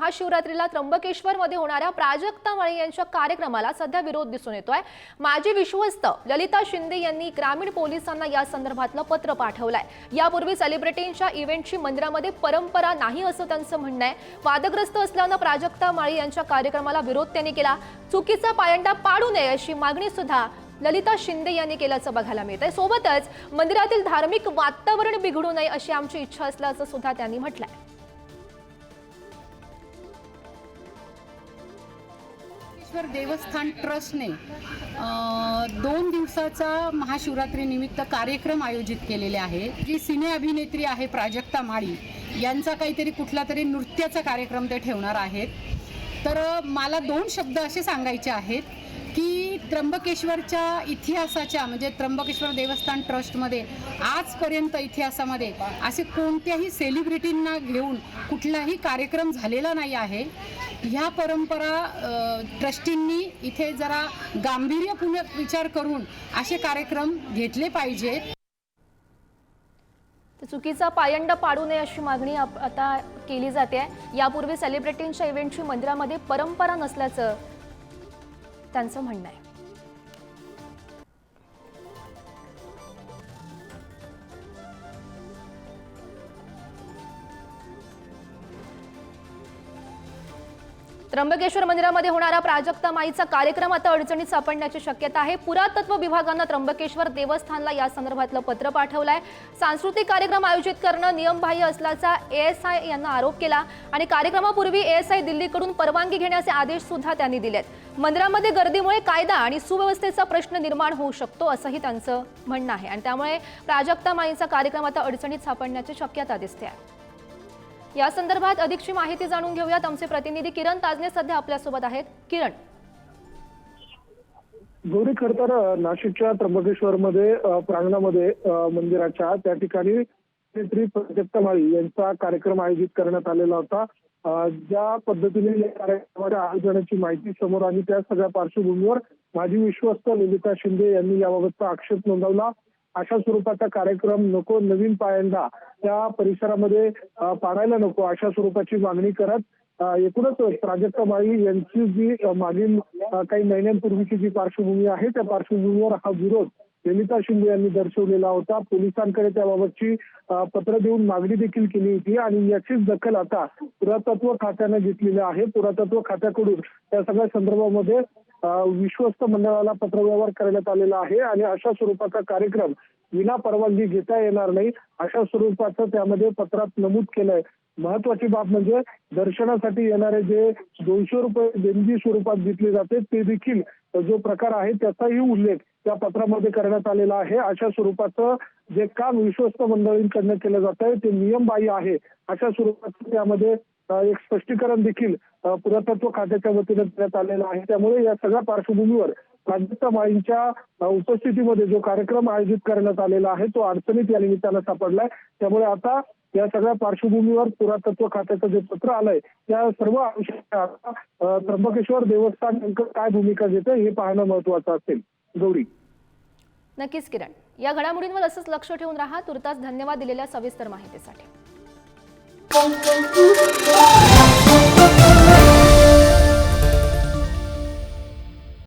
महाशिवरात्रीला त्र्यंबकेश्वरमध्ये होणाऱ्या प्राजक्ता मळे यांच्या कार्यक्रमाला सध्या विरोध दिसून येतोय. माजी विश्वस्त ललिता शिंदे यांनी ग्रामीण पोलिसांना या संदर्भातलं पत्र पाठवलंय. यापूर्वी सेलिब्रिटींच्या इव्हेंटची मंदिरामध्ये परंपरा नाही असं त्यांचं म्हणणं आहे. वादग्रस्त असल्यानं प्राजक्ता माळी यांच्या कार्यक्रमाला विरोध त्यांनी केला. चुकीचा पायंडा पाडू नये अशी मागणी सुद्धा ललिता शिंदे यांनी केल्याचं बघायला मिळत आहे सोबतच मंदिरातील धार्मिक वातावरण बिघडू नये अशी आमची इच्छा असल्याचं सुद्धा त्यांनी म्हटलंय. महाबळेश्वर देवस्थान ट्रस्टने दोन दिवसाचा महाशिवरात्री निमित्त कार्यक्रम आयोजित केलेले आहे. जी सिने अभिनेत्री आहे प्राजक्ता माळी यांचा काहीतरी कुठला तरी नृत्याचा कार्यक्रम ते ठेवणार आहेत. तर मला दोन शब्द असे सांगायचे आहेत. की त्र्यंबकेश्वरच्या इतिहासाच्या म्हणजे त्र्यंबकेश्वर देवस्थान ट्रस्टमध्ये आजपर्यंत इतिहासामध्ये असे कोणत्याही सेलिब्रिटींना घेऊन कुठलाही कार्यक्रम झालेला नाही आहे. ह्या परंपरा ट्रस्टींनी इथे जरा गांभीर्यपूर्वक विचार करून असे कार्यक्रम घेतले पाहिजेत चुकीचा पायंड पाडू नये अशी मागणी आप- आता केली जाते. यापूर्वी सेलिब्रिटींच्या इव्हेंटची मंदिरामध्ये परंपरा नसल्याचं त्यांचं म्हणणं आहे त्र्यंबकेश्वर मंदिरामध्ये होणारा प्राजक्ता माईचा कार्यक्रम आता अडचणीत सापडण्याची शक्यता आहे. पुरातत्व विभागानं त्र्यंबकेश्वर देवस्थानला या संदर्भातलं पत्र पाठवलं आहे सांस्कृतिक कार्यक्रम आयोजित करणं नियमबाह्य असल्याचा एएसआय यांना आरोप केला आणि कार्यक्रमापूर्वी एएसआय दिल्लीकडून परवानगी घेण्याचे आदेश सुद्धा त्यांनी दिलेत. मंदिरामध्ये गर्दीमुळे कायदा आणि सुव्यवस्थेचा प्रश्न निर्माण होऊ शकतो असंही त्यांचं म्हणणं आहे आणि त्यामुळे प्राजक्ता माईचा कार्यक्रम आता अडचणीत सापडण्याची शक्यता दिसते आहे. या संदर्भात अधिकची माहिती जाणून घेऊयात. आमचे प्रतिनिधी किरण ताजने सध्या आपल्यासोबत आहेत. किरण. गौरी खर तर नाशिकच्या त्र्यंबकेश्वर मध्ये प्रांगणामध्ये मंदिराच्या त्या ठिकाणी श्री प्राजक्ता माळी यांचा कार्यक्रम आयोजित करण्यात आलेला होता. ज्या पद्धतीने या कार्यक्रमाच्या आयोजनाची माहिती समोर आली त्या सगळ्या पार्श्वभूमीवर माजी विश्वस्त ललिता शिंदे यांनी याबाबतचा आक्षेप नोंदवला. अशा स्वरूपाचा कार्यक्रम नको नवीन पायंडा त्या परिसरामध्ये पाडायला नको अशा स्वरूपाची मागणी करत एकूणच प्राजक्ता माळी यांची जी मागील काही महिन्यांपूर्वीची जी पार्श्वभूमी आहे त्या पार्श्वभूमीवर हा विरोध ललिता शिंदे यांनी दर्शवलेला होता. पोलिसांकडे त्याबाबतची पत्र देऊन मागणी देखील केली होती आणि याचीच दखल आता पुरातत्व खात्यानं घेतलेली आहे. पुरातत्व खात्याकडून त्या सगळ्या संदर्भामध्ये विश्वस्त मंडळाला पत्रव्यवहार करण्यात आलेला आहे आणि अशा स्वरूपाचा कार्यक्रम विना परवानगी घेता येणार नाही. अशा स्वरूपाचं त्यामध्ये पत्रात नमूद केलंय. महत्वाची बाब म्हणजे दर्शनासाठी येणारे जे दोनशे रुपये देणगी स्वरूपात घेतले जाते ते देखील जो प्रकार आहे त्याचाही उल्लेख त्या पत्रामध्ये करण्यात आलेला आहे. अशा स्वरूपाचं जे काम विश्वस्त मंडळींकडनं केलं जात आहे ते नियमबाह्य आहे. अशा स्वरूपाचं त्यामध्ये एक स्पष्टीकरण देखील पुरातत्व खात्याच्या वतीनं देण्यात आलेलं आहे. त्यामुळे या सगळ्या पार्श्वभूमीवर प्राजक्ता माळींच्या अ, उपस्थितीमध्ये जो कार्यक्रम आयोजित करण्यात आलेला आहे तो अडचणीत या निमित्तानं सापडलाय. त्यामुळे आता या सगळ्या पार्श्वभूमीवर पुरातत्व खात्याचं जे पत्र आलंय त्या सर्व त्र्यंबकेश्वर देवस्थान नेमकं काय भूमिका घेतं हे पाहणं महत्वाचं असेल. गौरी. नक्कीच किरण. या घडामोडींवर असंच लक्ष ठेवून राहा. तुर्तास धन्यवाद दिलेल्या सविस्तर माहितीसाठी.